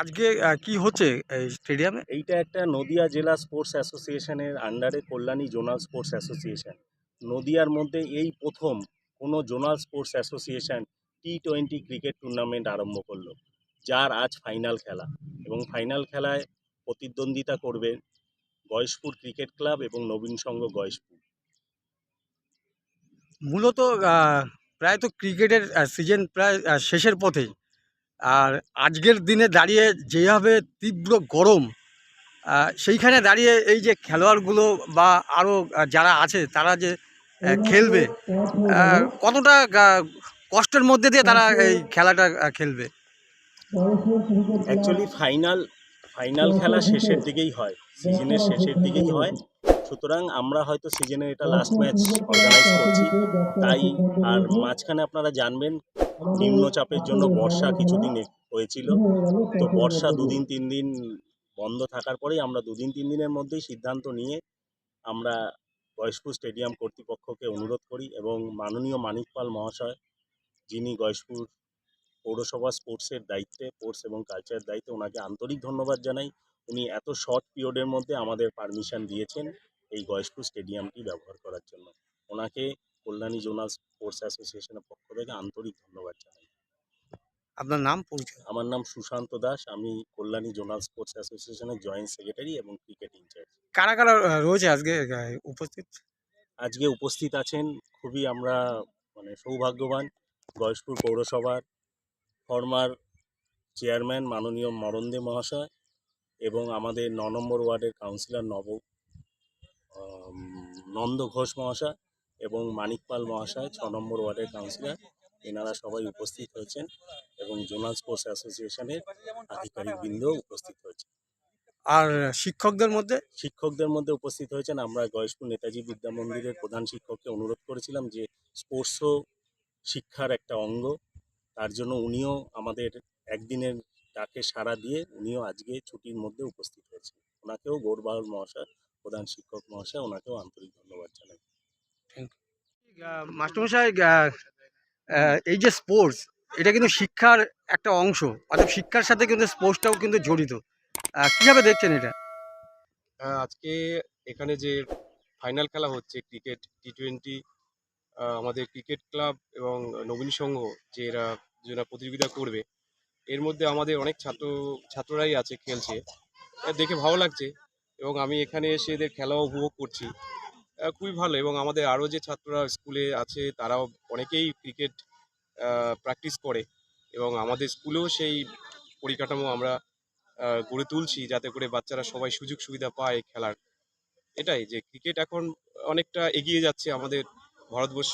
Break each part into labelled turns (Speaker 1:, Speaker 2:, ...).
Speaker 1: আজকে কি হচ্ছে এই স্টেডিয়ামে?
Speaker 2: এইটা একটা নদিয়া জেলা স্পোর্টস অ্যাসোসিয়েশনের আন্ডারে কল্যাণী জোনাল স্পোর্টস অ্যাসোসিয়েশন। নদিয়ার মধ্যে এই প্রথম কোনো zonal sports association T twenty cricket tournament আরম্ভ করল যার আজ ফাইনাল খেলা। এবং ফাইনাল খেলায় প্রতিদ্বন্দ্বিতা করবে গয়েশপুর ক্রিকেট ক্লাব এবং নবীন সংঘ গয়েশপুর।
Speaker 1: মূলত প্রায় তো ক্রিকেটের সিজন প্রায় শেষের পথেই। আর আজকের দিনে দাঁড়িয়ে যেভাবে তীব্র গরম সেইখানে দাঁড়িয়ে এই যে খেলোয়াড়গুলো বা আরও যারা আছে তারা যে খেলবে কতটা কষ্টের মধ্যে দিয়ে তারা এই খেলাটা খেলবে?
Speaker 2: অ্যাকচুয়ালি ফাইনাল ফাইনাল খেলা শেষের দিকেই হয় সিজনের শেষের দিকেই হয়। সুতরাং আমরা হয়তো সিজনের এটা লাস্ট ম্যাচ অর্গানাইজ করছি, তাই আর মাঝখানে আপনারা জানবেন নিম্নচাপের জন্য বর্ষা কিছুদিন হয়েছিল। তো বর্ষা দুদিন, তিন দিন বন্ধ থাকার পরেই আমরা দুদিন, তিন দিনের মধ্যেই সিদ্ধান্ত নিয়ে আমরা গয়েশপুর স্টেডিয়াম কর্তৃপক্ষকে অনুরোধ করি এবং মাননীয় মানিক পাল মহাশয়, যিনি গয়েশপুর পৌরসভা স্পোর্টসের দায়িত্বে, স্পোর্টস এবং কালচারের দায়িত্বে ওনাকে আন্তরিক ধন্যবাদ জানাই। উনি এত শর্ট পিরিয়ডের মধ্যে আমাদের পারমিশন দিয়েছেন এই গয়েশপুর স্টেডিয়ামটি ব্যবহার করার জন্য। ওনাকে কল্যাণী জোনাল স্পোর্টস অ্যাসোসিয়েশনের পক্ষ থেকে আন্তরিক ধন্যবাদ জানাই।
Speaker 1: আপনার নাম পরিচয়?
Speaker 2: আমার নাম সুশান্ত দাস আমি কল্যাণী জোনাল স্পোর্টস অ্যাসোসিয়েশনের জয়েন্ট সেক্রেটারি এবং ক্রিকেট ইনচার্জ।
Speaker 1: কারা কারা রয়েছে আজকে উপস্থিত?
Speaker 2: আজকে উপস্থিত আছেন খুবই আমরা মানে সৌভাগ্যবান গয়েশপুর পৌরসভার ফরমার চেয়ারম্যান মাননীয় মরন্দে মহাশয় এবং আমাদের ন নম্বর ওয়ার্ডের কাউন্সিলর নব নন্দ ঘোষ মহাশয়। এবং মানিকপাল মহাশয় ছ নম্বর ওয়ার্ডের কাউন্সিলর। এনারা সবাই উপস্থিত হয়েছেন এবং জোনাল স্পোর্টস অ্যাসোসিয়েশনের আধিকারিকবৃন্দ উপস্থিত হয়েছে
Speaker 1: আর শিক্ষকদের মধ্যে?
Speaker 2: শিক্ষকদের মধ্যে উপস্থিত হয়েছেন আমরা গয়েশপুর নেতাজি বিদ্যা মন্দিরের প্রধান শিক্ষককে অনুরোধ করেছিলাম যে স্পোর্টসও শিক্ষার একটা অঙ্গ তার জন্য উনিও আমাদের একদিনের ডাকে সাড়া দিয়ে উনিও আজকে ছুটির মধ্যে উপস্থিত হয়েছেন। ওনাকেও গৌরবাহুল মহাশয় প্রধান শিক্ষক মহাশয় ওনাকেও আন্তরিক ধন্যবাদ জানাই।
Speaker 1: মাস্টারমশাই এই যে স্পোর্টস এটা কিন্তু শিক্ষার একটা অংশ। অর্থাৎ শিক্ষার সাথে কিন্তু স্পোর্টসটাও কিন্তু জড়িত। কীভাবে দেখছেন এটা?
Speaker 3: আজকে এখানে যে ফাইনাল খেলা হচ্ছে ক্রিকেট টি টোয়েন্টি আমাদের ক্রিকেট ক্লাব এবং নবীন সংঘ, যে এরা যারা প্রতিযোগিতা করবে, এর মধ্যে আমাদের অনেক ছাত্র, ছাত্ররাই আছে, খেলছে। দেখে ভালো লাগছে এবং আমি এখানে এসে এদের খেলাও উপভোগ করছি। খুবই ভালো এবং আমাদের আরও যে ছাত্ররা স্কুলে আছে তারাও অনেকেই ক্রিকেট প্র্যাকটিস করে এবং আমাদের স্কুলেও সেই পরিকাঠামো আমরা গড়ে তুলছি যাতে করে বাচ্চারা সবাই সুযোগ সুবিধা পায় খেলার। এটাই যে ক্রিকেট এখন অনেকটা এগিয়ে যাচ্ছে আমাদের ভারতবর্ষ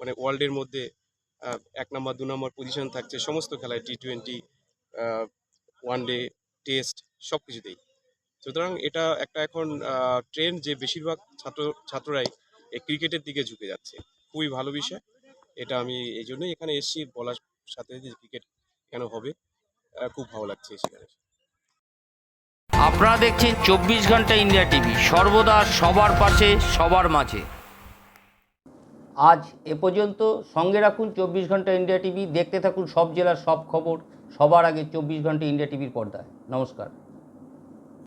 Speaker 3: মানে ওয়ার্ল্ডের মধ্যে এক নম্বর দু নম্বর পজিশন থাকছে সমস্ত খেলায় T twenty one day test সব কিছুতেই সুতরাং এটা একটা এখন ট্রেন্ড যে বেশিরভাগ ছাত্র ছাত্ররাই এই ক্রিকেটের দিকে ঝুঁকে যাচ্ছে। খুবই ভালো বিষয়। এটা আমি এই জন্যই এখানে এসেছি বলার সাথে যে ক্রিকেট এখানে হবে খুব ভালো লাগছে সেখানে।
Speaker 4: আপনারা দেখছেন চব্বিশ ঘণ্টা ইন্ডিয়া টিভি সর্বদা সবার পাশে সবার মাঝে। আজ এ পর্যন্ত সঙ্গে রাখুন চব্বিশ ঘণ্টা ইন্ডিয়া টিভি দেখতে থাকুন সব জেলার সব খবর সবার আগে চব্বিশ ঘণ্টা ইন্ডিয়া টিভির পর্দায়। নমস্কার।